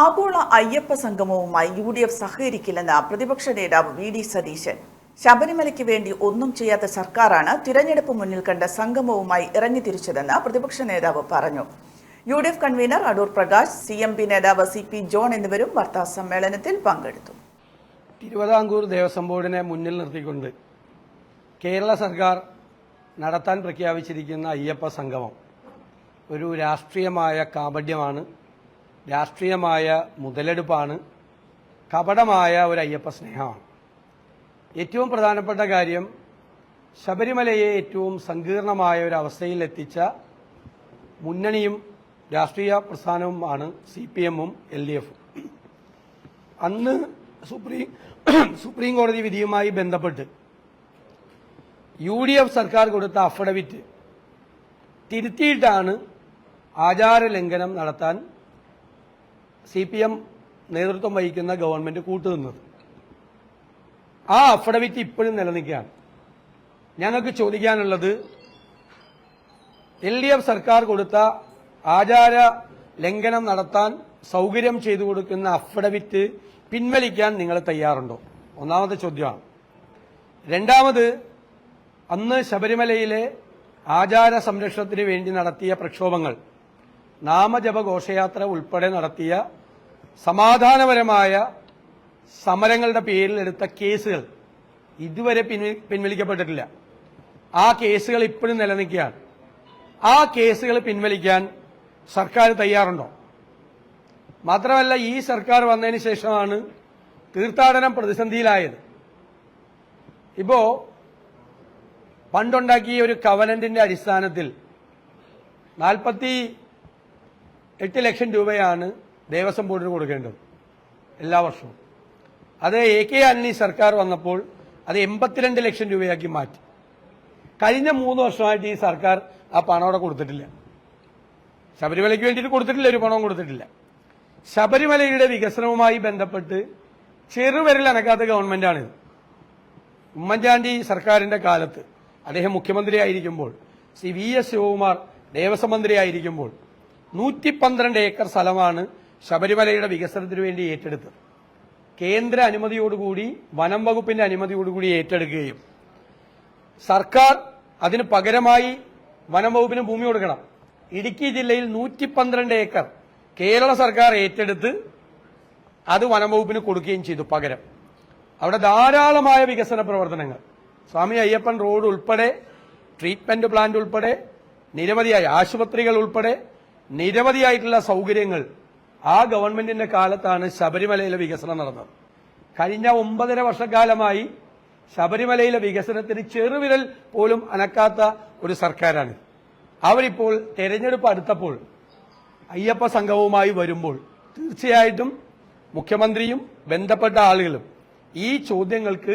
ആഗോള അയ്യപ്പ സംഗമവുമായി U D F സഹകരിക്കില്ലെന്ന് പ്രതിപക്ഷ നേതാവ് വി ഡി സതീശൻ. ശബരിമലയ്ക്ക് വേണ്ടി ഒന്നും ചെയ്യാത്ത സർക്കാരാണ് തിരഞ്ഞെടുപ്പ് മുന്നിൽ കണ്ട സംഗമവുമായി ഇറങ്ങി തിരിച്ചതെന്ന് പ്രതിപക്ഷ നേതാവ് പറഞ്ഞു. U D F convener Adoor Prakash C M P നേതാവ് സി പി ജോൺ എന്നിവരും വാർത്താ സമ്മേളനത്തിൽ പങ്കെടുത്തു. തിരുവിതാംകൂർ ദേവസ്വം ബോർഡിനെ മുന്നിൽ നിർത്തിക്കൊണ്ട് കേരള സർക്കാർ നടത്താൻ പ്രഖ്യാപിച്ചിരിക്കുന്ന അയ്യപ്പ സംഗമം ഒരു രാഷ്ട്രീയമായ കാപട്യമാണ്. രാഷ്ട്രീയമായ മുതലെടുപ്പാണ് കപടമായ ഒരു അയ്യപ്പ സ്നേഹമാണ്. ഏറ്റവും പ്രധാനപ്പെട്ട കാര്യം ശബരിമലയെ ഏറ്റവും സങ്കീർണമായ ഒരു അവസ്ഥയിൽ എത്തിച്ച മുന്നണിയും രാഷ്ട്രീയ പ്രസ്ഥാനവുമാണ് സി പി എമ്മും എൽ ഡി എഫും അന്ന് സുപ്രീം സുപ്രീം കോടതി വിധിയുമായി ബന്ധപ്പെട്ട് യു ഡി എഫ് സർക്കാർ കൊടുത്ത അഫിഡവിറ്റ് തിരുത്തിയിട്ടാണ് ആചാരലംഘനം നടത്താൻ സി പി എം നേതൃത്വം വഹിക്കുന്ന ഗവൺമെന്റ് കൂട്ടുനിന്നത്. ആ അഫിഡവിറ്റ് ഇപ്പോഴും നിലനിൽക്കുകയാണ്. ഞങ്ങൾക്ക് ചോദിക്കാനുള്ളത് എൽ ഡി എഫ് സർക്കാർ കൊടുത്ത ആചാര ലംഘനം നടത്താൻ സൗകര്യം ചെയ്തു കൊടുക്കുന്ന അഫിഡവിറ്റ് പിൻവലിക്കാൻ നിങ്ങൾ തയ്യാറുണ്ടോ? ഒന്നാമത്തെ ചോദ്യമാണ്. രണ്ടാമത് അന്ന് ശബരിമലയിലെ ആചാര സംരക്ഷണത്തിന് വേണ്ടി നടത്തിയ പ്രക്ഷോഭങ്ങൾ നാമജപ ഘോഷയാത്ര ഉൾപ്പെടെ നടത്തിയ സമാധാനപരമായ സമരങ്ങളുടെ പേരിൽ എടുത്ത കേസുകൾ ഇതുവരെ പിൻവ- പിൻവലിക്കപ്പെട്ടിട്ടില്ല. ആ കേസുകൾ ഇപ്പോഴും നിലനിൽക്കുകയാണ്. ആ കേസുകൾ പിൻവലിക്കാൻ സർക്കാർ തയ്യാറുണ്ടോ? മാത്രമല്ല ഈ സർക്കാർ വന്നതിന് ശേഷമാണ് തീർത്ഥാടനം പ്രതിസന്ധിയിലായത്. ഇപ്പോ പണ്ടുണ്ടാക്കിയ ഒരു കവനന്റിന്റെ അടിസ്ഥാനത്തിൽ നാൽപ്പത്തി എട്ട് ലക്ഷം രൂപയാണ് ദേവസ്വം ബോർഡിന് കൊടുക്കേണ്ടത് എല്ലാ വർഷവും. അത് എ കെ ആന്റണി സർക്കാർ വന്നപ്പോൾ അത് എൺപത്തിരണ്ട് ലക്ഷം രൂപയാക്കി മാറ്റി. കഴിഞ്ഞ മൂന്ന് വർഷമായിട്ട് ഈ സർക്കാർ ആ പണം അവിടെ കൊടുത്തിട്ടില്ല. ശബരിമലയ്ക്ക് വേണ്ടിയിട്ട് കൊടുത്തിട്ടില്ല ഒരു പണവും കൊടുത്തിട്ടില്ല. ശബരിമലയുടെ വികസനവുമായി ബന്ധപ്പെട്ട് ചെറുവിരൽ അനക്കാത്ത ഗവൺമെന്റാണിത്. ഉമ്മൻചാണ്ടി സർക്കാരിന്റെ കാലത്ത് അദ്ദേഹം മുഖ്യമന്ത്രിയായിരിക്കുമ്പോൾ ശ്രീ വി എസ് ശിവകുമാർ ദേവസ്വം മന്ത്രിയായിരിക്കുമ്പോൾ നൂറ്റി പന്ത്രണ്ട് ഏക്കർ സ്ഥലമാണ് ശബരിമലയുടെ വികസനത്തിന് വേണ്ടി ഏറ്റെടുത്തത്. കേന്ദ്ര അനുമതിയോടുകൂടി വനം വകുപ്പിന്റെ അനുമതിയോടുകൂടി ഏറ്റെടുക്കുകയും സർക്കാർ അതിന് പകരമായി വനം വകുപ്പിന് ഭൂമി കൊടുക്കണം. ഇടുക്കി ജില്ലയിൽ നൂറ്റി പന്ത്രണ്ട് ഏക്കർ കേരള സർക്കാർ ഏറ്റെടുത്ത് അത് വനം വകുപ്പിന് കൊടുക്കുകയും ചെയ്തു പകരം. അവിടെ ധാരാളമായ വികസന പ്രവർത്തനങ്ങൾ. സ്വാമി അയ്യപ്പൻ റോഡ് ഉൾപ്പെടെ ട്രീറ്റ്മെന്റ് പ്ലാന്റ് ഉൾപ്പെടെ നിരവധിയായ ആശുപത്രികൾ ഉൾപ്പെടെ നിരവധിയായിട്ടുള്ള സൗകര്യങ്ങൾ ആ ഗവൺമെന്റിന്റെ കാലത്താണ് ശബരിമലയിലെ വികസനം നടന്നത്. കഴിഞ്ഞ ഒമ്പതര വർഷക്കാലമായി ശബരിമലയിലെ വികസനത്തിന് ചെറുവിരൽ പോലും അനക്കാത്ത ഒരു സർക്കാരാണ്. അവരിപ്പോൾ തെരഞ്ഞെടുപ്പ് അടുത്തപ്പോൾ അയ്യപ്പ സംഘവുമായി വരുമ്പോൾ തീർച്ചയായിട്ടും മുഖ്യമന്ത്രിയും ബന്ധപ്പെട്ട ആളുകളും ഈ ചോദ്യങ്ങൾക്ക്